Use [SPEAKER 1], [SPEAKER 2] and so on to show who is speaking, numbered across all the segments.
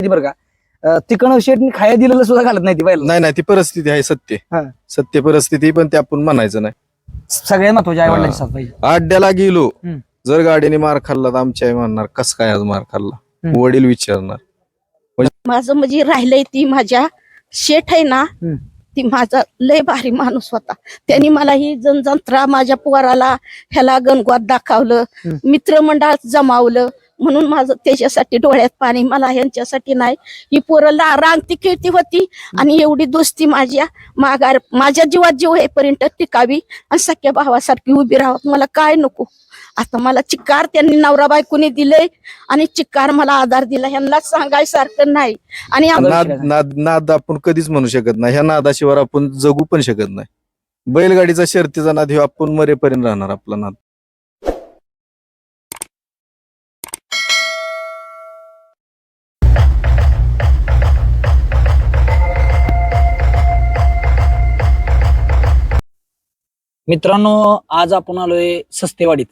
[SPEAKER 1] ती बरं का तिकडं शेटनी खाया दिलेलं सुद्धा घालत नाही ती
[SPEAKER 2] नाही नाही ती परिस्थिती आहे सत्य
[SPEAKER 1] हा.
[SPEAKER 2] सत्य परिस्थिती पण ते आपण म्हणायचं नाही
[SPEAKER 1] सगळ्यात महत्वाची आई वडिलांची. साथ पाहिजे
[SPEAKER 2] आड्याला गेलो
[SPEAKER 1] हम्म.
[SPEAKER 2] जर गाडीने मार खाल्ला तर आमची आई म्हणणार कस काय आज मार खाल्ला
[SPEAKER 1] हम्म.
[SPEAKER 2] वडील विचारणार
[SPEAKER 3] माझं म्हणजे राहिलंय ती माझ्या शेठ आहे ना
[SPEAKER 1] हम्म.
[SPEAKER 3] ती माझा लय भारी माणूस होता त्यांनी मला ही जनजंत्रा माझ्या पोराला ह्याला गणगोत दाखवलं
[SPEAKER 1] हम्म.
[SPEAKER 3] मित्रमंडळात जमावलं म्हणून माझं त्याच्यासाठी डोळ्यात पाणी मला ह्यांच्यासाठी नाही. ही पोरं ला रांगती खेळती होती आणि एवढी दोस्ती माझ्या माघार माझ्या जीवात जीव येईपर्यंत टिकावी आणि सख्या भावासारखी उभी राहावत मला काय नको? आता मला चिक्कार त्यांनी नवरा बायकोने दिले आणि चिक्कार मला आधार दिला. ह्यांना सांगायसारखं नाही. आणि
[SPEAKER 2] नाद नाद नाद आपण कधीच म्हणू शकत नाही. ह्या नादाशिवाय आपण जगू पण शकत नाही. बैलगाडीचा शर्तीचा नाद हे आपण मरेपर्यंत राहणार आपला नाद.
[SPEAKER 1] मित्रांनो आज आपण आलोय सस्तेवाडीत.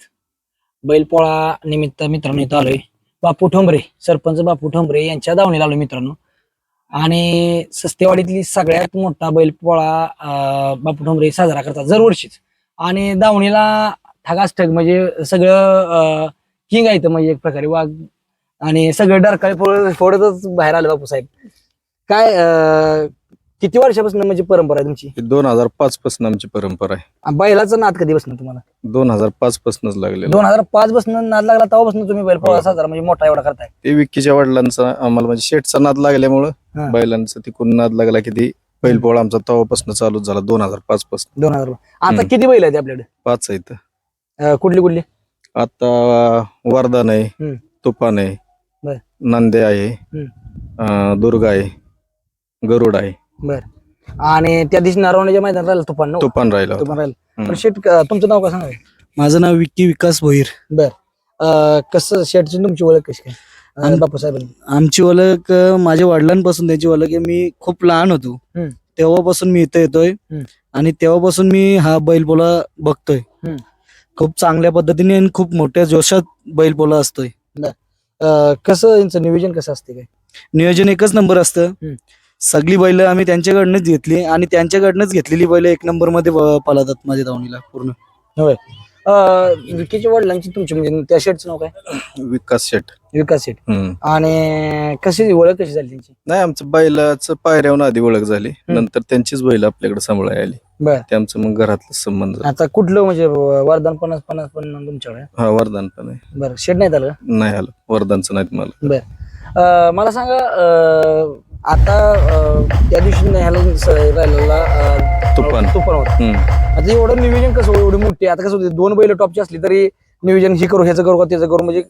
[SPEAKER 1] बैलपोळा निमित्त मित्रांनो इथं आलोय. बापू ठोंबरे सरपंच बापू ठोंबरे यांच्या दावणीला आलोय मित्रांनो. आणि सस्तेवाडीतली सगळ्यात मोठा बैलपोळा अं, बापू ठोंबरे साजरा करतात दरवर्षीच. आणि दावणीला ठगासठग म्हणजे सगळं किंग आहे म्हणजे एक प्रकारे वाघ आणि सगळं डरकाळी फोडतच बाहेर आलं बापू साहेब. काय किती वर्षापासून म्हणजे परंपरा आहे तुमची?
[SPEAKER 2] दोन हजार पाच पासून आमची परंपरा आहे.
[SPEAKER 1] आणि बैलाचं नाद कधी बसणार तुम्हाला?
[SPEAKER 2] दोन हजार पाच पासूनच लागले
[SPEAKER 1] दोन हजार पाच पासून नाद लागला तेव्हापासून तुम्ही बैल पोळा
[SPEAKER 2] हो.
[SPEAKER 1] साजरा म्हणजे मोठा एवढा करताय.
[SPEAKER 2] ते विक्कीच्या वडिलांचा आम्हाला म्हणजे शेटचा नाद लागल्यामुळं. बैलांचा तिकडून नाद लागला की ती बैलपोळा आमचा तेव्हापासून चालूच झाला दोन हजार पाच पासून.
[SPEAKER 1] दोन हजार आता
[SPEAKER 2] हम्म.
[SPEAKER 1] किती बैल आहेत आपल्याकडे?
[SPEAKER 2] पाच आहेत.
[SPEAKER 1] अं, कुठली कुठली?
[SPEAKER 2] आता वरदान आहे. तुफान आहे. नांदे आहे अं, दुर्गा आहे गरुड आहे.
[SPEAKER 1] आणि त्या दिवशी नारवण्याच्या मैदान राहिलं तुफान ना?
[SPEAKER 2] तुफान राहिला.
[SPEAKER 1] तुफान राहिलं.
[SPEAKER 2] हम्म.
[SPEAKER 1] पण शेट अं, तुमचं नाव काय सांगा?
[SPEAKER 4] माझं नाव विक्की विकास भोईर.
[SPEAKER 1] अं, कसं शेटची तुमची ओळख कशी काय? बापू
[SPEAKER 4] आमची ओळख अं, माझ्या वडिलांपासून त्याची ओळख आहे. मी खूप लहान होतो.
[SPEAKER 1] हम्म.
[SPEAKER 4] तेव्हापासून मी इथं येतोय.
[SPEAKER 1] हम्म.
[SPEAKER 4] आणि तेव्हापासून मी हा बैलपोला बघतोय.
[SPEAKER 1] हम्म.
[SPEAKER 4] खूप चांगल्या पद्धतीने आणि खूप मोठ्या जोशात बैलपोला असतोय.
[SPEAKER 1] अं, कसं यांचं नियोजन कसं असते काय?
[SPEAKER 4] नियोजन एकच नंबर असतं.
[SPEAKER 1] हम्म.
[SPEAKER 4] सगळी बैल आम्ही त्यांच्याकडनंच घेतली आणि त्यांच्याकडनंच घेतलेली बैल एक नंबरमध्ये पळतात माझ्या धावणीला पूर्ण.
[SPEAKER 1] अं, विकीच्या वडिलांची तुमची म्हणजे त्या शेटचं नाव काय?
[SPEAKER 2] विकास शेट.
[SPEAKER 1] विकास शेट.
[SPEAKER 2] हम्म.
[SPEAKER 1] आणि कशी ओळख कशी झाली त्यांची?
[SPEAKER 2] नाही आमचं बैलाचं पायऱ्यावर आधी ओळख झाली. नंतर त्यांचीच बैल आपल्याकडे सांभाळायला आली.
[SPEAKER 1] बर.
[SPEAKER 2] ते मग घरातलं संबंध.
[SPEAKER 1] आता कुठलं म्हणजे वरदान पन्नास पन्नास पण तुमच्याकडे? आहे?
[SPEAKER 2] हा वरदान पण आहे.
[SPEAKER 1] बरं शेट नाही झालं का?
[SPEAKER 2] नाही आलं. वरदानचं नाही मला.
[SPEAKER 1] बर. अं, मला सांगा अं, आता अं, त्या दिवशी ह्याला स- राहिलेला अं,
[SPEAKER 2] तुफान.
[SPEAKER 1] तुफान होता.
[SPEAKER 2] हम्म.
[SPEAKER 1] आता एवढं नियोजन कसं हो, एवढी मोठी आता कसं होते दोन बैल टॉपची असली तरी नियोजन हे करू ह्याचं करू का त्याचं करू म्हणजे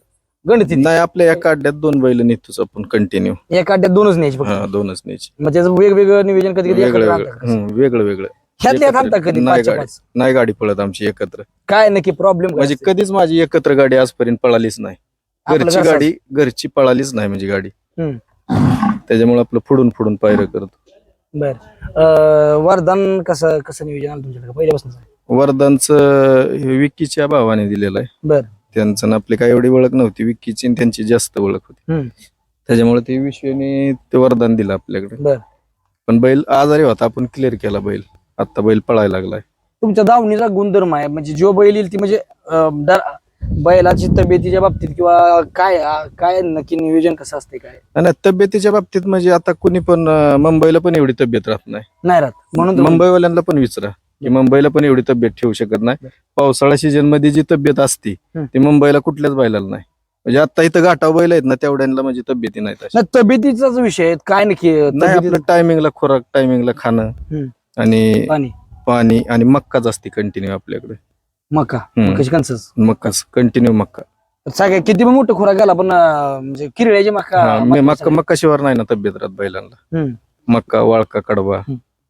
[SPEAKER 1] गणित
[SPEAKER 2] नाही आपल्या एका अड्ड्यात दोन बैल नेतोच आपण कंटिन्यू
[SPEAKER 1] एका अड्ड्यात दोनच न्यायची फक्त.
[SPEAKER 2] दोनच न्यायची.
[SPEAKER 1] मग त्याचं वेगवेगळं नियोजन कधी कधी
[SPEAKER 2] वेगळं
[SPEAKER 1] एकत्र
[SPEAKER 2] वेगळं.
[SPEAKER 1] आणतात का?
[SPEAKER 2] हम्म, वेगळं वेगळं.
[SPEAKER 1] ह्यातल्या
[SPEAKER 2] एकत्र-
[SPEAKER 1] थांबतात कधी
[SPEAKER 2] नाही
[SPEAKER 1] पाचच्या
[SPEAKER 2] गाडी.
[SPEAKER 1] पाच?
[SPEAKER 2] नाही गाडी पळत आमची एकत्र.
[SPEAKER 1] काय नक्की प्रॉब्लेम
[SPEAKER 2] म्हणजे कधीच माझी एकत्र गाडी आजपर्यंत पळालीच नाही. घरची गाडी घरची पळालीच नाही म्हणजे गाडी. त्याच्यामुळे आपलं फुडून फुडून पायरं करतो.
[SPEAKER 1] बर. अं, वरदान कसं कसं नियोजन आलं तुमच्याकडे? पहिल्यापासून
[SPEAKER 2] वरदानचं हे विक्कीच्या भावाने दिलेलं आहे.
[SPEAKER 1] बर.
[SPEAKER 2] त्यांचं आणि आपली काही एवढी ओळख नव्हती विक्कीची आणि त्यांची जास्त ओळख होती.
[SPEAKER 1] हम्म.
[SPEAKER 2] त्याच्यामुळे ते विश्वने ते वरदान दिलं आपल्याकडे.
[SPEAKER 1] बर.
[SPEAKER 2] पण बैल आजारी होता. आपण क्लिअर केला बैल. आता बैल पळायला लागलाय.
[SPEAKER 1] तुमच्या दावणीचा गुणधर्म आहे. म्हणजे जो बैल येईल ती म्हणजे अं, दर- बैलाची तब्येतीच्या बाबतीत किंवा काय काय नक्की नियोजन कसं असते काय?
[SPEAKER 2] आणि तब्येतीच्या बाबतीत म्हणजे आता कुणी पण अं, मुंबईला पण एवढी तब्येत राहत नाही.
[SPEAKER 1] नाही राहत. म्हणून तर-
[SPEAKER 2] मुंबईवाल्यांना पण विचारा की मुंबईला पण एवढी तब्येत ठेवू शकत नाही. पावसाळा सीझनमध्ये जी तब्येत असती
[SPEAKER 1] हम्म.
[SPEAKER 2] ती मुंबईला कुठल्याच बैलाला नाही. म्हणजे आता इथं घाटाव बैल आहेत ना तेवढ्यांना म्हणजे तब्येती नाही तशा.
[SPEAKER 1] नाही तब्येतीचाच विषय आहे काय नक्की
[SPEAKER 2] नाही
[SPEAKER 1] तब्येतीचं?
[SPEAKER 2] आपलं टायमिंगला खोराक टायमिंगला खाणं
[SPEAKER 1] हम्म.
[SPEAKER 2] आणि
[SPEAKER 1] पाणी.
[SPEAKER 2] पाणी आणि मक्काच असते कंटिन्यू आपल्याकडे.
[SPEAKER 1] मका.
[SPEAKER 2] हम्म.
[SPEAKER 1] कशी कन्सस
[SPEAKER 2] मक्काच कंटिन्यू मक्का
[SPEAKER 1] सगळ्या किती पण मोठं खुराक गेला पण अं, म्हणजे किरड्याची मका
[SPEAKER 2] हा,
[SPEAKER 1] मका
[SPEAKER 2] मक्का मक्का शिवार नाही ना तब्येत राहत बैलांना.
[SPEAKER 1] हम्म.
[SPEAKER 2] मक्का वाळका कडबा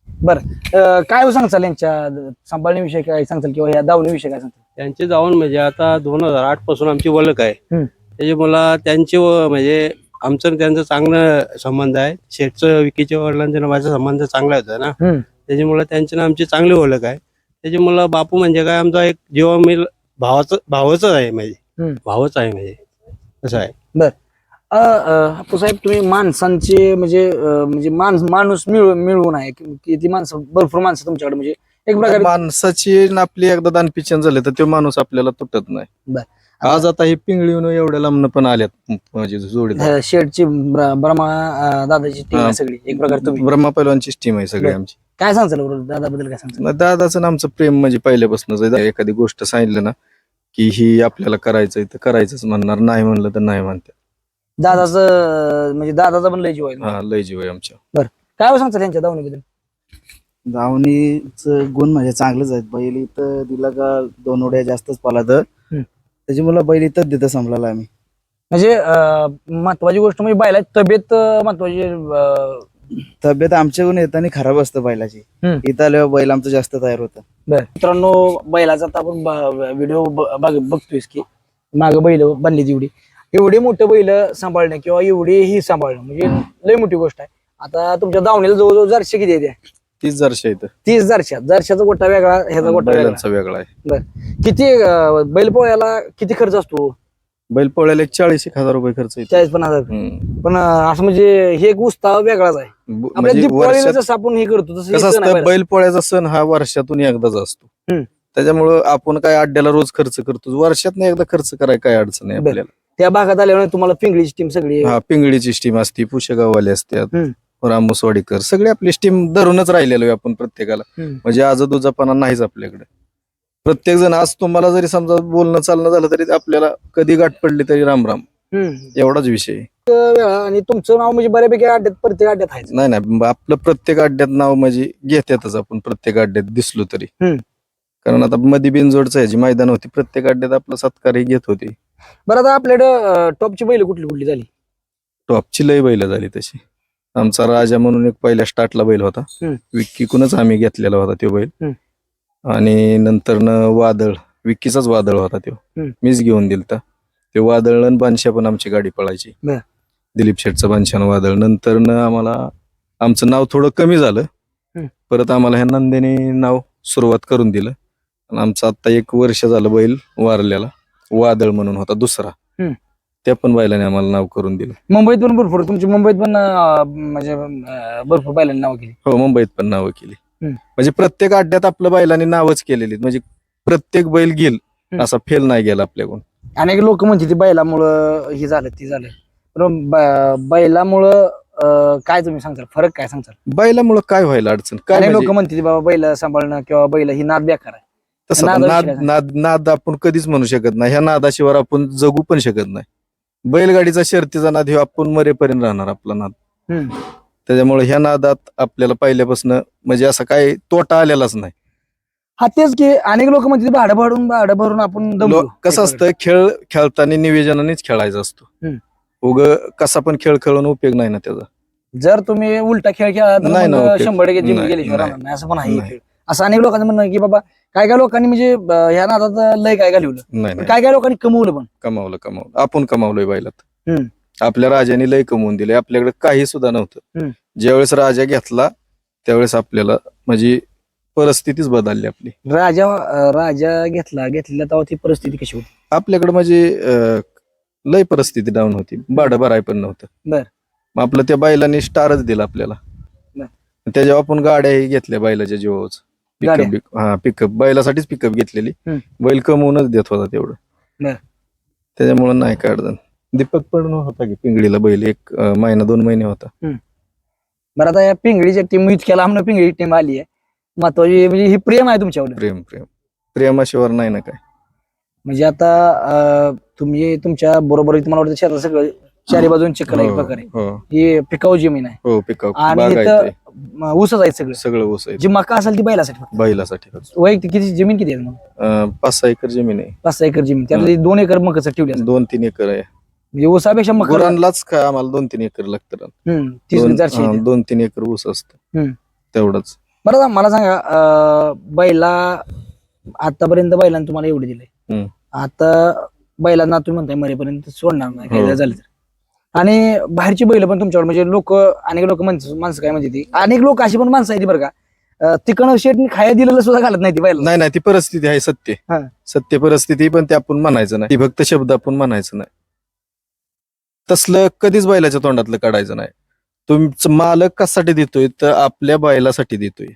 [SPEAKER 1] बरं. अं, काय सांगचाल यांच्या सांभाळण्याविषयी काय सांगचाल किंवा या दावणीविषयी काय सांगताल?
[SPEAKER 5] त्यांचे जाऊन म्हणजे आता दोन हजार आठपासून आमची ओळख आहे.
[SPEAKER 1] हम्म.
[SPEAKER 5] त्याचे मला त्यांचे व- म्हणजे आमचं आणि त्यांचं चांगलं संबंध आहे. शेठचं विकीच्या वडिलांच्या आणि माझा संबंध चांगला होता ना.
[SPEAKER 1] हम्म.
[SPEAKER 5] त्याच्यामुळे त्यांची ना आमची चांगली ओळख आहे. त्याचे मला बापू म्हणजे काय आमचा एक जेव्हा मी भावाचं भावच आहे म्हणजे. भावच आहे म्हणजे असं आहे.
[SPEAKER 1] हापूस साहेब तुम्ही माणसांचे म्हणजे म्हणजे माणूस माणूस मिळू मिळवून आहे. कि- किती माणसं भरपूर माणसं तुमच्याकडे म्हणजे एक प्रकारे
[SPEAKER 2] माणसाची न आपली एकदा दानपिचन झाले तर तो माणूस आपल्याला तुटत नाही. आज आता हे पिंगळीहून एवढ्या लांबन पण आल्यात म्हणजे जोडी
[SPEAKER 1] अं, शेडची ब्र- ब्रह्मा अं, दादाची टीम आहे
[SPEAKER 2] हा.
[SPEAKER 1] सगळी. एक प्रकारे तुम्ही.
[SPEAKER 2] ब्रह्मा पैलवानची टीम आहे सगळी. आमची.
[SPEAKER 1] काय सांगचाल बरोबर दादाबद्दल काय सांगचाल
[SPEAKER 2] न दादाचं आणि आमचं प्रेम म्हणजे पहिल्यापासूनच आहे. एखादी गोष्ट सांगितलं ना की ही आपल्याला करायचंय तर करायचंच म्हणणार. नाही म्हणलं तर नाही म्हणते
[SPEAKER 1] दादाचं म्हणजे दादाचा पण लय जीव आहे.
[SPEAKER 2] हा लय जीव आहे आमच्या
[SPEAKER 1] काय सांगचाल त्यांच्या दावणीबद्दल?
[SPEAKER 4] धावणीच गुण म्हणजे चांगलेच आहेत. बैल इथं दिला का दोन उड्या जास्तच पाला तर
[SPEAKER 1] हम्म.
[SPEAKER 4] त्याच्यामुळे बैल इथंच देतं संपलाला आम्ही.
[SPEAKER 1] म्हणजे अं, महत्वाची गोष्ट म्हणजे बायला तब्येत अं, महत्वाची अं,
[SPEAKER 4] तब्येत आमच्याकडून येताना खराब असतं बैलाची.
[SPEAKER 1] हम्म.
[SPEAKER 4] इथं आल्यावर बैल आमचं जास्त तयार होतं.
[SPEAKER 1] मित्रांनो बैलाचा आता आपण व्हिडिओ बघतोयस की. माग बैल बनली तेवढी एवढी. मोठं बैल सांभाळणं किंवा एवढी ही सांभाळणं म्हणजे लय मोठी गोष्ट आहे. आता तुमच्या दावणीला जवळजवळ जरशे किती येते
[SPEAKER 2] तीच जरशा इथं.
[SPEAKER 1] तीस जरशा. जरशाचा गोटा वेगळा ह्याचा गोटा वेगळा.
[SPEAKER 2] बैलांचा वेगळा आहे.
[SPEAKER 1] किती अं, बैल पोळ्याला किती खर्च असतो?
[SPEAKER 2] बैल पोळ्याला एक चाळीस एक हजार रुपये खर्च येतो.
[SPEAKER 1] चाळीस पन्नास हजार.
[SPEAKER 2] हम्म.
[SPEAKER 1] पण अं, असं म्हणजे हे एक उत्साह वेगळाच आहे.
[SPEAKER 2] ब-
[SPEAKER 1] आपल्या
[SPEAKER 2] म्हणजे
[SPEAKER 1] दीपावलीला
[SPEAKER 2] वर्षात
[SPEAKER 1] जसं आपण हे करतो तसं हे
[SPEAKER 2] कसं
[SPEAKER 1] सण आहे
[SPEAKER 2] असतं
[SPEAKER 1] बैलाचा.
[SPEAKER 2] बैल पोळ्याचा सण हा वर्षातून एकदाच असतो.
[SPEAKER 1] हम्म.
[SPEAKER 2] त्याच्यामुळं आपण काय अड्ड्याला रोज खर्च करतो. वर्षात एकदा खर्च करायला काय अडचण आहे
[SPEAKER 1] बर.
[SPEAKER 2] आपल्याला.
[SPEAKER 1] त्या भागात आल्यामुळे तुम्हाला पिंगळीची टीम सगळी
[SPEAKER 2] हा पिंगळीची स्टीम असते पुशेगाववाले असतात.
[SPEAKER 1] हम्म.
[SPEAKER 2] रामोसवाडीकर सगळे आपली स्टीम धरूनच राहिलेलो आहे आपण प्रत्येकाला. म्हणजे आज दुजापणा नाहीच आपल्याकडे प्रत्येक जण आज तुम्हाला जरी समजा बोलणं चालणं झालं तरी आपल्याला कधी गाठ पडली तरी राम राम. एवढाच विषय.
[SPEAKER 1] वेळा आणि तुमचं नाव म्हणजे बऱ्यापैकी अड्ड्यात प्रत्येक अड्ड्यात आहे
[SPEAKER 2] नाही नाही आपलं प्रत्येक अड्ड्यात नाव म्हणजे घेतातच आपण प्रत्येक अड्ड्यात दिसलो तरी. कारण आता मध्ये बिनजोडचं ह्याची मैदान होती प्रत्येक अड्ड्यात आपला सत्कारही घेत होती
[SPEAKER 1] बरं आता आपल्याकडं टॉपची बैल कुठली कुठली झाली
[SPEAKER 2] टॉपची लय बैल झाली तशी आमचा राजा म्हणून एक पहिल्या स्टार्टला बैल होता. विक्कीकूनच आम्ही घेतलेला होता तो बैल. आणि नंतर न वादळ विक्कीचाच वादळ होता तो. मीच घेऊन दिलता ते वादळ आणि बानशा पण आमची गाडी पळायची. दिलीप शेठचं बानशान वादळ नंतर न आम्हाला आमचं नाव थोडं कमी झालं. परत आम्हाला ह्या नंदेने नाव सुरुवात करून दिलं आणि आमचं आता एक वर्ष झालं बैल वारलेला वादळ म्हणून होता दुसरा. त्या पण बैलाने आम्हाला नाव करून दिलं.
[SPEAKER 1] मुंबईत पण भरपूर तुमची मुंबईत पण अं, म्हणजे अं, भरपूर बैलांनी नाव केली.
[SPEAKER 2] हो मुंबईत पण नावं केली.
[SPEAKER 1] हम्म.
[SPEAKER 2] म्हणजे प्रत्येक अड्ड्यात आपल्या बैलांनी नावच केलेली आहेत. म्हणजे प्रत्येक बैल गेल
[SPEAKER 1] हम्म.
[SPEAKER 2] असा फेल नाही गेला आपल्याकडून.
[SPEAKER 1] अनेक लोक म्हणते ती बैलामुळं हे झालं ते झालं. पण ब- बैलामुळं अं, काय तुम्ही सांगताल? फरक काय सांगताल?
[SPEAKER 2] बैलामुळं काय व्हायला अडचण? काय
[SPEAKER 1] अनेक लोक
[SPEAKER 2] म्हणजे
[SPEAKER 1] म्हणते बाबा बैल सांभाळणं किंवा बैल ही नाद बेकार आहे.
[SPEAKER 2] तसं
[SPEAKER 1] नादाविषयी
[SPEAKER 2] नाद
[SPEAKER 1] काय
[SPEAKER 2] नाद नाद आपण कधीच म्हणू शकत नाही. ह्या नादाशिवाय आपण जगू पण शकत नाही. बैलगाडीचा शर्तीचा नाद ह्यो आपण मरेपर्यंत राहणार आपला नाद
[SPEAKER 1] हम्म.
[SPEAKER 2] त्याच्यामुळे ह्या नादात आपल्याला पहिल्यापासून म्हणजे असं काय तोटा आलेलाच नाही
[SPEAKER 1] हा तेच की अनेक लोक म्हणते भाडं भाडून भाडं भरून आपण.
[SPEAKER 2] लो- कसं असतं खेळ खेळताना निवेदनानेच खेळायचा असतो
[SPEAKER 1] हम्म.
[SPEAKER 2] उग कसा पण खेळ खेळून उपयोग नाही ना त्याचा
[SPEAKER 1] जर तुम्ही उलटा खेळ खेळला तर
[SPEAKER 2] नाही ना,
[SPEAKER 1] मग
[SPEAKER 2] ओके.
[SPEAKER 1] शंभर टक्के
[SPEAKER 2] नाही,
[SPEAKER 1] असं पण आहे
[SPEAKER 2] नाही.
[SPEAKER 1] खेळ. असं अनेक लोकांचं म्हणणं आहे की बाबा काय काय लोकांनी म्हणजे ह्या नादात लय काय घालवलं
[SPEAKER 2] नाही
[SPEAKER 1] काय काय लोकांनी कमवलं पण.
[SPEAKER 2] कमावलं कमावलं. आपण कमावलोय बैलात.
[SPEAKER 1] हम्म.
[SPEAKER 2] आपल्या राजाने लय कमवून दिले आपल्याकडे काही सुद्धा नव्हतं.
[SPEAKER 1] हम्म.
[SPEAKER 2] ज्यावेळेस राजा घेतला त्यावेळेस आपल्याला म्हणजे परिस्थितीच बदलली आपली.
[SPEAKER 1] राजा अं, राजा घेतला घेतलेला तेव्हा ती परिस्थिती कशी होती?
[SPEAKER 2] आपल्याकडे म्हणजे अं, लय परिस्थिती डाऊन होती. भाडं भराय पण नव्हतं.
[SPEAKER 1] बर.
[SPEAKER 2] मग आपलं त्या बैलांनी स्टारच दिला आपल्याला.
[SPEAKER 1] बर.
[SPEAKER 2] त्याच्यावर आपण गाड्याही घेतल्या बैलाच्या जीवावच
[SPEAKER 1] गाड्या?
[SPEAKER 2] पिकअप हा पिकअप बैलासाठीच पिकअप घेतलेली.
[SPEAKER 1] हम्म.
[SPEAKER 2] बैल कमवूनच देत होता तेवढं.
[SPEAKER 1] बर.
[SPEAKER 2] त्याच्यामुळे नाही काय अडचण. दीपक पण होता की पिंगळीला बैल. एक अं, महिना दोन महिने होता.
[SPEAKER 1] बरं आता या पिंगळीच्या टीम इतक्या लांब पिंगळी टीम आली आहे. महत्वाची म्हणजे ही प्रेम आहे तुमच्यावर.
[SPEAKER 2] प्रेम प्रेम. प्रेमाशिवाय नाही ना काय.
[SPEAKER 1] म्हणजे आता अं, तुम्ही तुमच्या बरोबर तुम्हाला वाटतं शेतात सगळं चारी बाजून चिखल आहे
[SPEAKER 2] हो,
[SPEAKER 1] प्रकारे.
[SPEAKER 2] हो.
[SPEAKER 1] ही पिकाऊ जमीन आहे.
[SPEAKER 2] हो
[SPEAKER 1] आणि
[SPEAKER 2] बागायत
[SPEAKER 1] इथं म, ऊसच आहे सगळं.
[SPEAKER 2] सगळं ऊस आहे.
[SPEAKER 1] जी मका असेल ती बैलासाठी फक्त.
[SPEAKER 2] बैलासाठी
[SPEAKER 1] वैयक्तिक किती जमीन किती आहे मग?
[SPEAKER 2] अं, पाच सहा एकर जमीन आहे.
[SPEAKER 1] पाच सहा एकर जमीन. त्यातली दोन एकर मकाचं ठेवली असेल.
[SPEAKER 2] दोन तीन एकर आहे.
[SPEAKER 1] म्हणजे ऊसापेक्षा
[SPEAKER 2] गुरांनाच काय आम्हाला दोन तीन एकर लागतं
[SPEAKER 1] हम्म, तीस
[SPEAKER 2] दोन
[SPEAKER 1] चारशे
[SPEAKER 2] हा. दोन तीन एकर ऊस असतं.
[SPEAKER 1] हम्म.
[SPEAKER 2] तेवढंच.
[SPEAKER 1] बरं आता मला सांगा अं, बैला आतापर्यंत बैलांना तुम्हाला एवढे दिले
[SPEAKER 2] हम्म.
[SPEAKER 1] आता बैलांना तुम्ही म्हणताय मरेपर्यंत सोडणार नाही.
[SPEAKER 2] हो.
[SPEAKER 1] झालं तर. आणि बाहेरची बैल पण तुमच्याकडे म्हणजे लोक अनेक लोक माणसं माणसं काय म्हणते ती? अनेक लोक अशी पण माणसं आहेत बरं का. अं, तिकडं शेटनी खाया दिलेलं सुद्धा घालत नाही ती बैल
[SPEAKER 2] नाही नाही ती परिस्थिती आहे सत्य.
[SPEAKER 1] हा.
[SPEAKER 2] सत्य परिस्थिती पण ते आपण म्हणायचं नाही. ती फक्त शब्द आपण म्हणायचं नाही. तसलं कधीच बैलाच्या तोंडातलं काढायचं नाही. तुमचं मालक कशासाठी देतोय तर आपल्या बैलासाठी देतोय.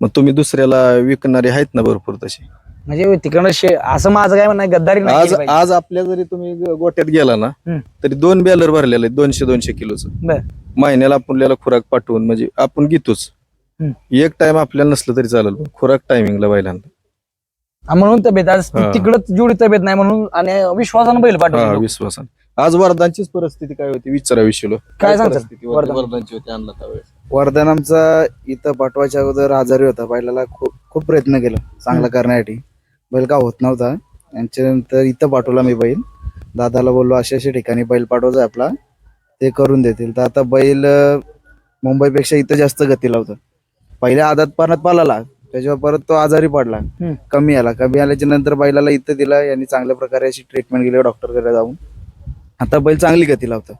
[SPEAKER 2] मग तुम्ही दुसऱ्याला विकणारे आहेत ना भरपूर तसे.
[SPEAKER 1] म्हणजे तिकडनं शे- असं माझं काय म्हणणं आहे, गद्दारी नाही
[SPEAKER 2] आज
[SPEAKER 1] केली पाहिजे.
[SPEAKER 2] आज आपल्या जरी तुम्ही ग- गोट्यात गेला ना
[SPEAKER 1] हम्म.
[SPEAKER 2] तरी दोन बॅलर भरलेले आहेत दोनशे दोनशे किलोचं
[SPEAKER 1] बर.
[SPEAKER 2] महिन्याला आपल्याला खुराक पाठवून म्हणजे आपण घेतोच
[SPEAKER 1] हम्म.
[SPEAKER 2] एक टाइम आपल्याला नसलं तरी चालेल पण खुराक टायमिंगला बैलांना
[SPEAKER 1] हा, म्हणून तब्येत आज
[SPEAKER 2] हा.
[SPEAKER 1] तिकडच जेवढी तब्येत नाही म्हणून आणि विश्वासानं बैल
[SPEAKER 2] हा
[SPEAKER 1] पाठवतो
[SPEAKER 2] विश्वासान आज वरदानचीच परिस्थिती काय होती विचारा विषयलो
[SPEAKER 1] काय सांगतात?
[SPEAKER 2] परिस्थिती होती?
[SPEAKER 1] वरदान.
[SPEAKER 2] वरदानची होती आणला त्यावेळेस
[SPEAKER 4] वरदान आमचा इथं पाठवायच्या अगोदर आजारी होता बैलाला खूप खूप प्रयत्न केला चांगला करण्यासाठी बैल का होत नव्हता. यांच्यानंतर इथं पाठवला मी बैल. दादाला बोललो अशा अशा ठिकाणी बैल पाठवायचा आपला. ते करून देतील. तर आता बैल मुंबईपेक्षा इथं जास्त गतीला होता पहिल्या आदात पानात पालाला. त्याच्यावर परत तो आजारी पडला. कमी आला. कमी आल्याच्यानंतर बैलाला इथं दिला. यांनी चांगल्या प्रकारे अशी ट्रीटमेंट केली. डॉक्टरकडे जाऊन. आता बैल चांगली गतीला होता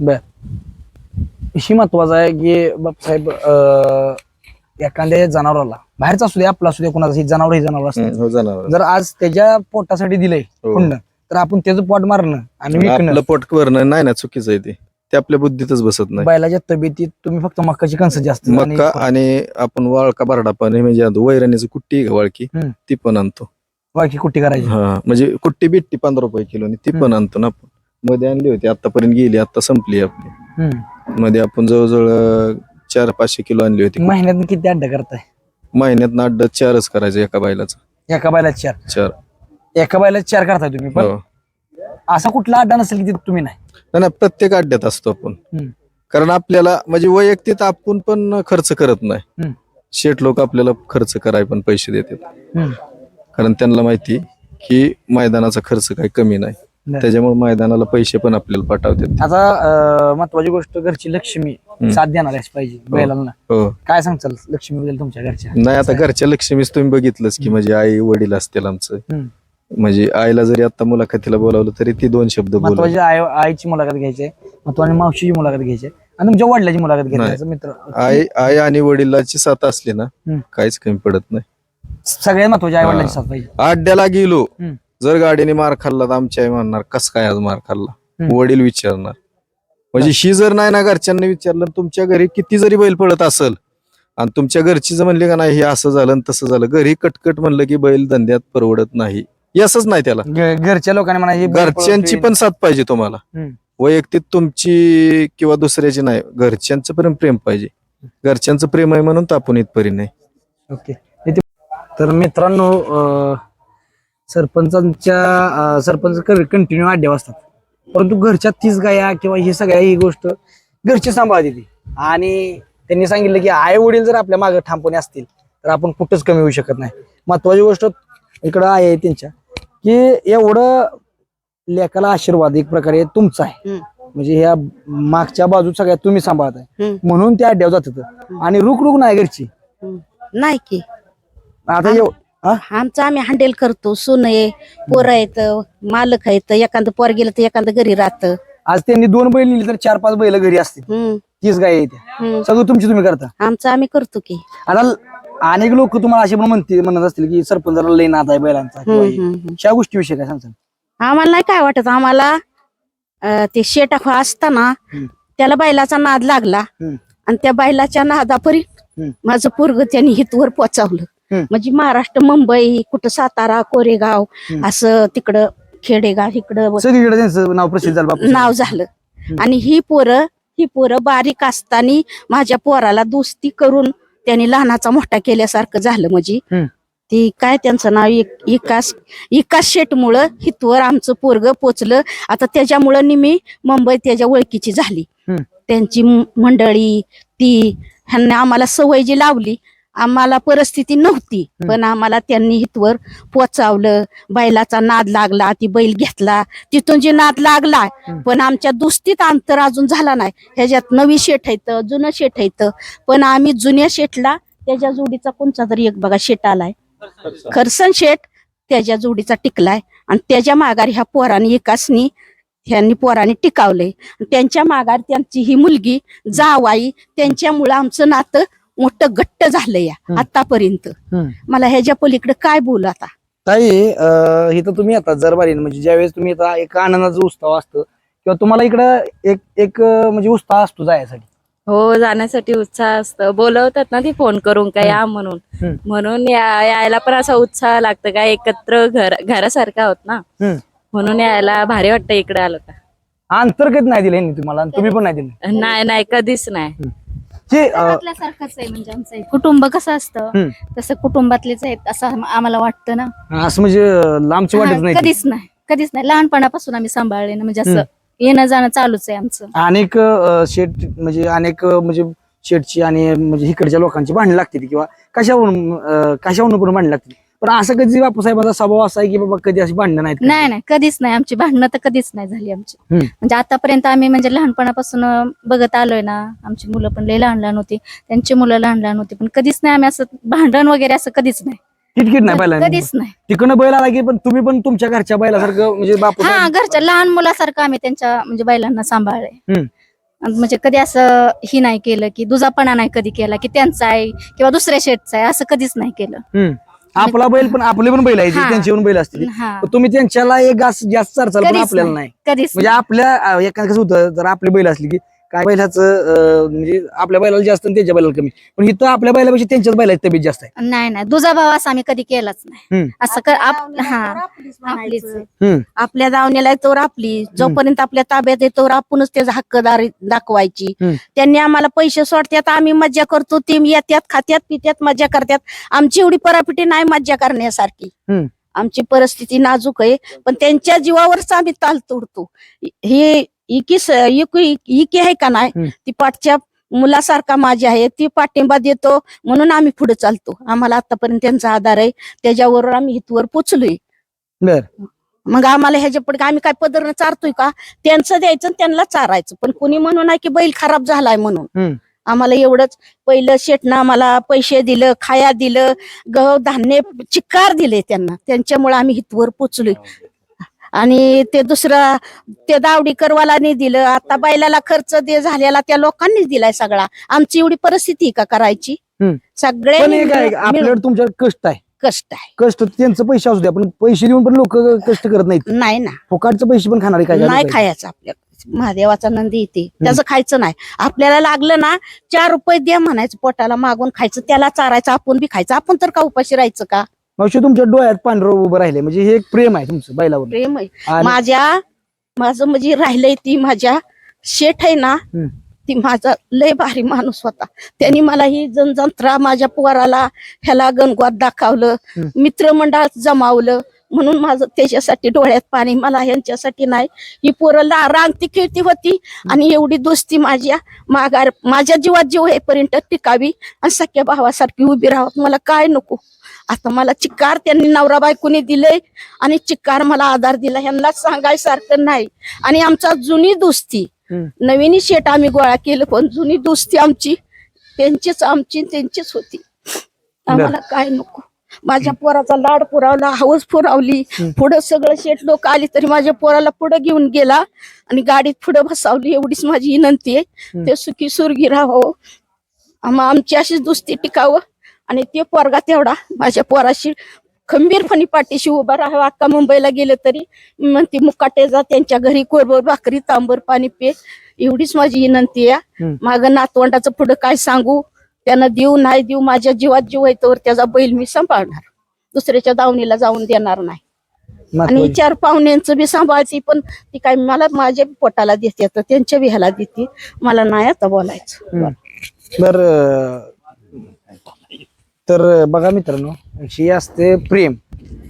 [SPEAKER 1] बर. विषय महत्त्वाचा आहे की बापसाहेब एखाद्या जनावराला. बाहेरचा असू दे आपला असू दे कोणाचा जनावर हे जनावर असते.
[SPEAKER 2] हो जाणार
[SPEAKER 1] जर आज त्याच्या पोटासाठी दिलंय
[SPEAKER 2] हो.
[SPEAKER 1] हुंड तर आपण त्याचं पोट मारणं आणि विकणं.
[SPEAKER 2] आपलं पोट करणं नाही ना चुकीचं आहे ते. ते आपल्या बुद्धीतच बसत नाही.
[SPEAKER 1] बैलाच्या तब्येतीत तुम्ही फक्त मक्काची कणसं जास्त आणि-
[SPEAKER 2] मक्का आणि आपण वाळका बारडा पण हे म्हणजे आता वैरणीची कुट्टी आहे का वाळकी
[SPEAKER 1] हम्म.
[SPEAKER 2] ती पण आणतो.
[SPEAKER 1] बाकी कुट्टी करायची.
[SPEAKER 2] हा म्हणजे कुट्टी बिट्टी पंधरा रुपये किलो ती पण. आणतो ना आपण. मध्ये आणली होती आतापर्यंत गेली आता संपली आपली.
[SPEAKER 1] हम्म.
[SPEAKER 2] मध्ये आपण जवळजवळ अं, चार पाचशे किलो आणली होती.
[SPEAKER 1] महिन्यात किती अड्डा करताय?
[SPEAKER 2] महिन्यात अड्ड चारच करायचं एका बैलाचं.
[SPEAKER 1] एका बैलात चार?
[SPEAKER 2] चार.
[SPEAKER 1] एका बैलात चार करताय तुम्ही पण
[SPEAKER 2] हो.
[SPEAKER 1] असा कुठला अड्डा नसेल की तिथे तुम्ही नाही?
[SPEAKER 2] नाही, नाही प्रत्येक अड्ड्यात असतो आपण.
[SPEAKER 1] हम्म.
[SPEAKER 2] कारण आपल्याला म्हणजे वैयक्तिक आपण पण खर्च करत नाही.
[SPEAKER 1] हम्म.
[SPEAKER 2] शेठ लोक आपल्याला खर्च कराय पण पैसे देतात.
[SPEAKER 1] हम्म.
[SPEAKER 2] कारण त्यांना माहिती की मैदानाचा खर्च काही कमी नाही. त्याच्यामुळे मैदानाला पैसे पण आपल्याला पाठवतात.
[SPEAKER 1] आता महत्वाची गोष्ट घरची लक्ष्मी. साथ देणारच पाहिजे बैलांना.
[SPEAKER 2] हो.
[SPEAKER 1] काय सांगचाल लक्ष्मी बद्दल तुमच्या घरच्या?
[SPEAKER 2] नाही आता घरच्या लक्ष्मीच तुम्ही बघितलंच की म्हणजे आई वडील असतील आमचं. म्हणजे आईला जरी आता मुलाखतीला बोलावलं तरी ती दोन शब्द बोल
[SPEAKER 1] महत्वाची आई आईची मुलाखत घ्यायची आहे महत्वाची मावशीची मुलाखत घ्यायची आणि तुमच्या वडिलाची मुलाखत घ्यायची मित्र.
[SPEAKER 2] आई आई आणि वडिलाची साथ असली ना. काहीच कमी पडत नाही.
[SPEAKER 1] सगळ्यात महत्वाची आई
[SPEAKER 2] हा.
[SPEAKER 1] वडिलांची साथ पाहिजे.
[SPEAKER 2] आड्याला गेलो. जर गाडीने मार खाल्ला तर आमची आई म्हणणार कस काय आज मार खाल्ला. वडील विचारणार. म्हणजे ही. जर नाही ना घरच्यांनी विचारलं तुमच्या घरी किती जरी बैल पडत असल आणि तुमच्या घरची जर म्हणली का नाही हे असं झालं तसं झालं. घरी कटकट म्हणलं की बैल धंद्यात परवडत नाही. असंच नाही त्याला.
[SPEAKER 1] घरच्या लोकांनी म्हणायचे
[SPEAKER 2] घरच्यांची पण साथ पाहिजे तुम्हाला. वैयक्तिक तुमची किंवा दुसऱ्याची नाही घरच्यांचं पण प्रेम पाहिजे. घरच्यांचं प्रेम आहे म्हणून आपण इथपर्यंत नाही.
[SPEAKER 1] ओके. तर मित्रांनो सरपंचांच्या अं, सरपंच कंटिन्यू आड्या असतात परंतु घरच्या तीच गाया किंवा ही सगळ्या ही गोष्ट घरची सांभाळते ती आणि त्यांनी सांगितलं की आई वडील जर आपल्या मागे ठामपणे असतील तर आपण कुठंच कमी होऊ शकत नाही. महत्वाची गोष्ट इकडं आहे त्यांच्या की एवढं लेखाला आशीर्वाद एक प्रकारे तुमचा आहे. म्हणजे ह्या मागच्या बाजू सगळ्या तुम्ही सांभाळताय
[SPEAKER 3] हम्म.
[SPEAKER 1] म्हणून त्या अड्ड्यावर जातात. आणि रुक रुक नाही घरची.
[SPEAKER 3] नाही की.
[SPEAKER 1] आता एव-?
[SPEAKER 3] आमचं आम्ही हँडल करतो सुन आहे पोरं आहेत मालक आहेत एखादं पोर गेलं तर एखादं घरी राहतं
[SPEAKER 1] आज त्यांनी दोन बैल नेली तर चार पाच बैल घरी असतील
[SPEAKER 3] हम्म,
[SPEAKER 1] तीच गाय येते
[SPEAKER 3] हम्म.
[SPEAKER 1] सगळं तुमची तुम्ही करता
[SPEAKER 3] आमचं आम्ही करतो की
[SPEAKER 1] आता ल- अनेक लोक तुम्हाला असे पण म्हणते म्हणत असतील की सरपंचाला लई नाद आहे बैलांचा किंवा
[SPEAKER 3] हम्म,
[SPEAKER 1] हे.
[SPEAKER 3] हम्म, हम्म.
[SPEAKER 1] त्या गोष्टीविषयी काय सांगता
[SPEAKER 3] आम्हाला नाही काय वाटत आम्हाला अं, ते शेटा असताना
[SPEAKER 1] हम्म.
[SPEAKER 3] त्याला बैलाचा नाद लागला
[SPEAKER 1] हम्म.
[SPEAKER 3] आणि त्या बैलाच्या
[SPEAKER 1] हम्म.
[SPEAKER 3] माझं पोरग त्यांनी हितवर पोचावलं. म्हणजे महाराष्ट्र मुंबई कुठं सातारा कोरेगाव. असं तिकडं खेडेगाव इकडं
[SPEAKER 1] सगळीकडे त्यांचं नाव प्रसिद्ध झालं बापू
[SPEAKER 3] नाव झालं. आणि ही पोरं ही पोरं बारीक असताना माझ्या पोराला दोस्ती करून त्यांनी लहानाचा मोठा केल्यासारखं झालं म्हणजे. ती काय त्यांचं नाव? इकास इकास शेटमुळं हितवर आमचं पोरग पोचलं. आता त्याच्यामुळं निमी मुंबई त्याच्या ओळखीची झाली. त्यांची म- मंडळी ती ह्यांनी आम्हाला सवय जी लावली आम्हाला परिस्थिती नव्हती. पण आम्हाला त्यांनी हितवर पोचावलं. बैलाचा नाद लागला ती बैल घेतला. तिथून जे नाद लागला. पण आमच्या दुस्तीत अंतर अजून झाला नाही. ह्याच्यात नवी शेठ आहेत जुनं शेठ आहेत. पण आम्ही जुन्या शेठला त्याच्या जोडीचा कोणचा तरी एक बघा शेट आलाय. खरसन शेठ त्याच्या जोडीचा टिकलाय. आणि त्याच्या माघारी ह्या पोराने एकासनी ह्यांनी पोराने टिकावलंय. त्यांच्या माघार त्यांची ही मुलगी जावाई त्यांच्यामुळं आमचं नातं मोठं घट्ट झालं या. आतापर्यंत. मला ह्याच्या पलीकडे काय बोलू आता?
[SPEAKER 1] ताई अं, इथं तुम्ही आता जरबारी म्हणजे ज्यावेळेस तुम्ही आता एक आनंदाचा उत्सव असतं किंवा तुम्हाला इकडं एक एक अं, म्हणजे उत्साह असतो जायसाठी.
[SPEAKER 6] हो जाण्यासाठी उत्साह असतो. बोलवतात ना ती फोन करून का या म्हणून.
[SPEAKER 1] हम्म.
[SPEAKER 6] म्हणून या- यायला पण असा उत्साह लागतं का एकत्र घर घरासारखा होत ना.
[SPEAKER 1] हम्म.
[SPEAKER 6] म्हणून यायला भारी वाटतं इकडे आलं का.
[SPEAKER 1] अंतर्गत नाही दिलं यांनी तुम्हाला आणि तुम्ही पण नाही दिलं.
[SPEAKER 6] नाही नाही कधीच नाही.
[SPEAKER 1] जे अं,
[SPEAKER 7] घरातल्यासारखंच आहे म्हणजे आमचं कुटुंब कसं असतं?
[SPEAKER 1] हम्म.
[SPEAKER 7] तसं कुटुंबातलेच आहेत असं आम- आम्हाला वाटतं ना.
[SPEAKER 1] असं म्हणजे अं, लांबची वाटत
[SPEAKER 7] हा,
[SPEAKER 1] नाही ती.
[SPEAKER 7] कधीच नाही. कधीच नाही. लहानपणापासून आम्ही सांभाळले ना म्हणजे. असं येणं जाणं चालूच आहे आमचं.
[SPEAKER 1] अनेक अं, शेट म्हणजे अनेक अं, म्हणजे शेटची आणि म्हणजे इकडच्या लोकांची भांडणं लागते किंवा कशावरून अं, कशावरून पण भांडणं लागते पण असं कधी बापूसाहेबांचा स्वभाव असा आहे की बाबा कधी अशी भांडणं नाहीत का?
[SPEAKER 7] नाही नाही कधीच नाही. आमची भांडणं तर कधीच नाही झाली आमची.
[SPEAKER 1] हम्म.
[SPEAKER 7] म्हणजे आतापर्यंत आम्ही म्हणजे लहानपणापासून अं, बघत आलोय ना आमची मुलं पण लय लहान लहान होती. त्यांची मुलं लहान लहान होती. पण कधीच नाही आम्ही असं भांडण वगैरे असं कधीच नाही.
[SPEAKER 1] किटकिट नाही पाहिलं
[SPEAKER 7] कधीच नाही.
[SPEAKER 1] तिकडनं बैल आला की पण तुम्ही पण तुमच्या घरच्या बैलासारखं म्हणजे बापू
[SPEAKER 7] हा घरच्या लहान मुलासारखं आम्ही त्यांच्या म्हणजे बैलांना सांभाळले
[SPEAKER 1] हम्म.
[SPEAKER 7] म्हणजे कधी असं ही नाही केलं की दुजापणा नाही कधी केला की त्यांचा आहे किंवा दुसऱ्या शेटचा आहे असं कधीच नाही केलं.
[SPEAKER 1] आपला बैल पण आपले पण बैल आहे
[SPEAKER 7] हा.
[SPEAKER 1] त्यांचे पण बैल असतील
[SPEAKER 7] हा
[SPEAKER 1] पण तुम्ही त्यांच्याला एक गास जास्त चारचाल पण
[SPEAKER 7] कधीच
[SPEAKER 1] आपल्याला
[SPEAKER 7] नाही.
[SPEAKER 1] नाही
[SPEAKER 7] कधीच
[SPEAKER 1] म्हणजे आपल्या अं, एखादं कसं होतं जर आपली बैल असली की काय बैलाचं म्हणजे आपल्या बैलाला जास्त आणि त्यांच्या बैलाला कमी. पण इथं आपल्या बैलापेक्षा त्यांच्याच बैलाची तब्येत जास्त आहे.
[SPEAKER 7] नाही नाही. दुजाभाव असं आम्ही कधी केलाच नाही. असं कर आप- हा. आपलीच.
[SPEAKER 1] हम्म.
[SPEAKER 3] आपल्या दावणीला आहे तोवर आपली. जोपर्यंत आपल्या ताब्यात आहे तोवर आपणच त्याचा हक्कदारी दाखवायची.
[SPEAKER 1] हम्म.
[SPEAKER 3] त्यांनी आम्हाला पैसे सोडतात आम्ही मज्जा करतो ते येत्यात खात्यात पित्यात मज्जा करतात आमची एवढी परापिटी नाही मज्जा करण्यासारखी.
[SPEAKER 1] हम्म.
[SPEAKER 3] आमची परिस्थिती नाजूक आहे पण त्यांच्या जीवावरच आम्ही ताल तोडतो. हे इकी स- इकी इकी आहे का नाही. ती पाठच्या मुलासारखा माझी आहे. ती पाठिंबा देतो म्हणून आम्ही पुढे चालतो. आम्हाला आतापर्यंत त्यांचा आधार आहे. त्याच्यावर आम्ही इथवर पोचलोय.
[SPEAKER 1] बर.
[SPEAKER 3] मग आम्हाला ह्याच्या पुढे आम्ही काय पदरनं चारतोय का? त्यांचं द्यायचं आणि त्यांना चारायचं. पण कुणी म्हणू नाही की बैल खराब झालाय म्हणून. आम्हाला एवढंच पहिलं शेटनं आम्हाला पैसे दिलं खाया दिलं गहू धान्य चिक्कार दिले त्यांना. त्यांच्यामुळे आम्ही इथवर पोचलोय. आणि ते दुसरं ते दावडीकरवाला नाही दिलं. आता बैलाला खर्च दे झालेला त्या लोकांनीच दिलाय सगळा. आमची एवढी परिस्थिती का करायची?
[SPEAKER 1] हम्म. पण एक आहे कष्ट आहे.
[SPEAKER 3] कष्ट आहे.
[SPEAKER 1] कष्ट त्यांचं पैसे असू द्या पण पैसे देऊन पण लोक कष्ट करत नाहीत.
[SPEAKER 3] नाही ना.
[SPEAKER 1] फुकाटचे पैसे पण खाणारे काय
[SPEAKER 3] नाही. खायचं आपल्या महादेवाचा नंदी येते. त्याचं खायचं नाही. आपल्याला लागलं ना चार रुपये द्या म्हणायचं पोटाला मागून खायचं त्याला चारायचं आपण बी खायचं. आपण तर का उपाशी राहायचं का?
[SPEAKER 1] मावशी तुमच्या डोळ्यात पांढरं उभं राहिले म्हणजे हे एक प्रेम आहे तुमचं बैलावर.
[SPEAKER 3] प्रेम आहे.
[SPEAKER 1] आणि-
[SPEAKER 3] माझ्या माझं म्हणजे राहिलंय ती माझ्या शेठ आहे ना
[SPEAKER 1] हम्म.
[SPEAKER 3] ती माझा लय भारी माणूस होता. त्यांनी मला ही जनजंत्रा माझ्या पोराला ह्याला गणगोत दाखवलं
[SPEAKER 1] हम्म.
[SPEAKER 3] मित्रमंडळात जमावलं. म्हणून माझं त्याच्यासाठी डोळ्यात पाणी मला यांच्यासाठी नाही. ही पोरं ला- रांगती खेळती होती आणि एवढी दोस्ती माझ्या माघार माझ्या जीवात जीव येईपर्यंत टिकावी आणि सख्या भावासारखी उभी राहावं. मला काय नको? आता मला चिक्कार त्यांनी नवरा बायकोनी दिले आणि चिक्कार मला आधार दिला. ह्यांना सांगायसारखं नाही. आणि आमचा जुनी दोस्ती. नवीन शेट आम्ही गोळा केलं पण जुनी दोस्ती आमची त्यांचीच आमची त्यांचीच होती. आम्हाला काय नको. माझ्या पोराचा लाड पुरावला हौस पुरावली. पुढं सगळं शेट लोक आली तरी माझ्या पोराला पुढं घेऊन गेला आणि गाडीत पुढं बसावली एवढीच माझी विनंती आहे. ते सुखी सुरगी राहावं. आम- आमची अशीच दुस्ती टिकावं. आणि ते पोरगा तेवढा माझ्या पोराशी खंबीरपणे पाठीशी उभा राहावा. अक्का मुंबईला गेलं तरी म्हणते मुकाटे जा त्यांच्या घरी कोरभर भाकरी तांबर पाणी पे. एवढीच माझी विनंती आहे. माझं नातवंडाचं पुढं काय सांगू? त्यानं देऊ नाही देऊ माझ्या जीवात जीव येतोवर त्याचा बैल मी सांभाळणार. दुसऱ्याच्या दावणीला जाऊन देणार नाही. आणि. चार पाहुण्यांचं बी सांभाळते पण ती काय मला माझ्या पोटाला देते तर त्यांच्या बी ह्याला देते. मला नाही आता बोलायचं.
[SPEAKER 1] बर तर बघा मित्रांनो ही असते प्रेम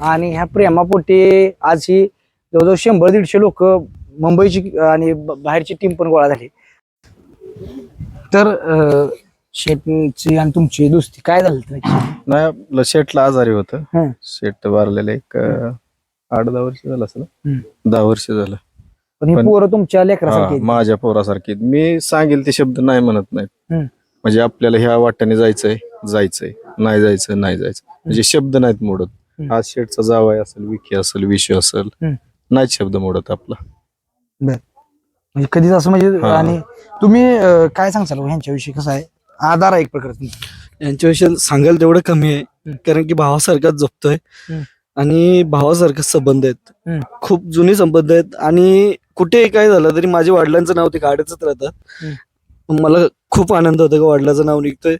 [SPEAKER 1] आणि ह्या प्रेमापोटी आज ही जवळजवळ शंभर दीडशे लोक मुंबईची आणि बाहेरची टीम पण गोळा झाली तर अं, शेटची आणि तुमची दोस्ती काय झालं होतं?
[SPEAKER 2] नाही आपलं शेटला आजारी होतं
[SPEAKER 1] हं.
[SPEAKER 2] शेट वारलेलं एक अं, आठ दहा वर्ष झालं असेल
[SPEAKER 1] हं.
[SPEAKER 2] दहा वर्ष झालं
[SPEAKER 1] पण ही
[SPEAKER 2] पण-
[SPEAKER 1] पोरं तुमच्या लेकरासारखी
[SPEAKER 2] हा. माझ्या पोरासारखी मी सांगेल ते शब्द नाही म्हणत नाहीत
[SPEAKER 1] हं.
[SPEAKER 2] म्हणजे आपल्याला ह्या वाट्याने जायचंय जायचंय नाही जायचं नाही जायचं. म्हणजे शब्द नाहीत मोडत.
[SPEAKER 1] हं.
[SPEAKER 2] आज शेटचा जावाय असेल विकी असेल विषय असेल. नाहीत शब्द मोडत आपला.
[SPEAKER 1] म्हणजे कधीच असं म्हणजे. आणि तुम्ही अं, काय सांगचाल हो ह्यांच्याविषयी? कसं आहे? आधार आहे एक प्रकारचा
[SPEAKER 8] यांच्याविषयी सांगायला तेवढं कमी आहे. कारण की भावासारखाच जपतोय.
[SPEAKER 1] हम्म.
[SPEAKER 8] आणि भावासारखे संबंध
[SPEAKER 1] हम्म.
[SPEAKER 8] आहेत खूप जुने संबंध आहेत. आणि कुठेही काय झालं तरी माझ्या वडिलांचं नाव ते काढतच राहतात मला खूप आनंद होतो का वडिलाचं नाव निघतंय.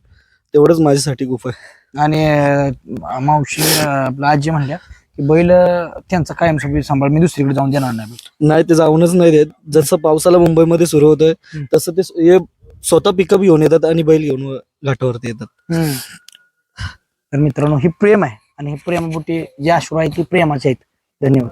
[SPEAKER 8] तेवढंच माझ्यासाठी खूप आहे.
[SPEAKER 1] आणि अं, मावशी अं, आपलं आजी म्हणल्या की बैल अं, त्यांचा कायमस्वरूपी सांभाळ मी दुसरीकडे जाऊन देणार नाही बैल.
[SPEAKER 8] नाही ते जाऊनच नाही देत. जसं पावसाला मुंबईमध्ये सुरू होतंय
[SPEAKER 1] हम्म.
[SPEAKER 8] तसं ते स- हे स्वतः पिकअप घेऊन येतात आणि बैल घेऊन घाटावरती येतात.
[SPEAKER 1] तर मित्रांनो ही प्रेम आहे आणि हे प्रेमापोटी जे अश्रू आहेत ती प्रेमाचे आहेत. धन्यवाद.